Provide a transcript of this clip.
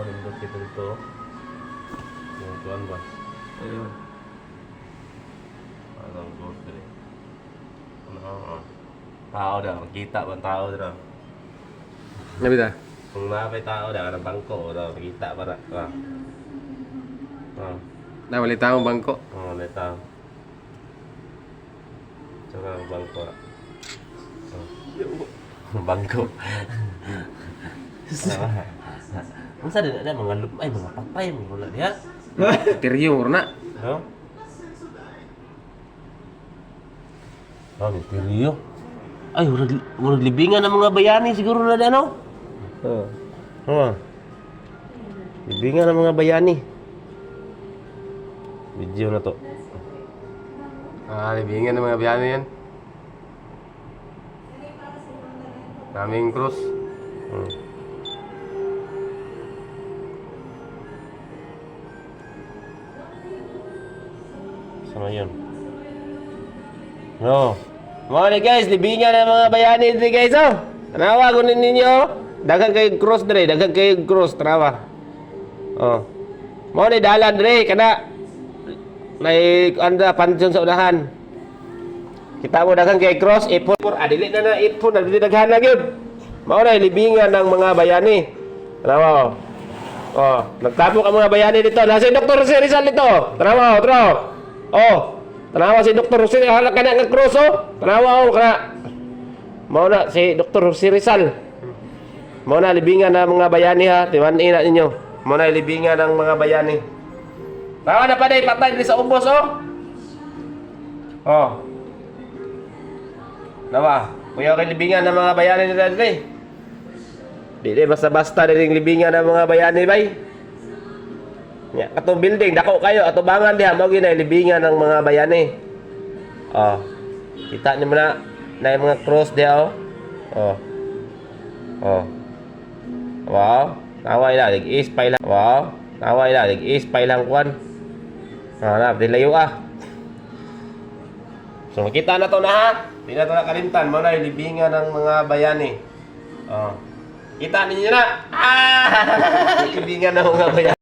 oh, nindot kita dito. Yung tuan ba? Ayun. Parang grocery. Ano, oh. Tao daw, makita ba tao daw? Nabi ta? Kung napay tao daw, ng bangko daw, makita ba na? Ah. Ah. Nawali tao bangko. Oh, may tao. Tsaka ang bangko. Oh. bangko. Ang sa din ada mga lup ay mga patay mga wala diha. Tiryo na. No? Ah, may periyo. Ay, urag, urag libingan ng mga bayani siguro na ano? Oo. Oo. Libingan ng mga bayani. Video na to. Ah, libingan ng mga biyano yan. Daming cross. Hmm. Sama yun. No. Mga ni guys, libingan ng mga bayani dito guys oh. Tanawa ko ninyo. Daghang kay cross dre, daghang kay cross tanawa. Oh. Mo ni dalan dre kana may anda pansyon sa unahan. Kita mo daghang kay cross ipon por adili na na ipon adili daghan na gyud. Mao na libingan ng mga bayani. Tanawa oh. Oh, nagtapo ka mga bayani dito. Nasa si Dr. Jose Rizal dito. Tanawa, oh, tro. Oh, tanawa si Dr. Jose Rizal ka na ng cross oh. Tanawa oh, kana. Mao na si Dr. Jose Rizal. Mao na libingan ng mga bayani ha. Tiwan ina ninyo. Mao libingan ng mga bayani. Tawa na pa day patay diri sa ubos oh. Oh. Nawa, kuya kay libingan ng mga bayani nila diri. Dili basta-basta din libingan ng mga bayani bay. Ya, ato building dako kayo ato bangan diha mao ginay libingan ng mga bayani. Oh. Kita niyo na na mga cross diha oh. Oh. Oh. Wow. Naway la, lig ispay lang. Wow. Naway la, lig ispay lang kwan. Ah, na, dilayo ah. So, makita na to na ha. Di na to nakalimtan. Mao na libingan ng mga bayani. Oh. Kita ninyo na. Ah! Libingan ng mga bayani.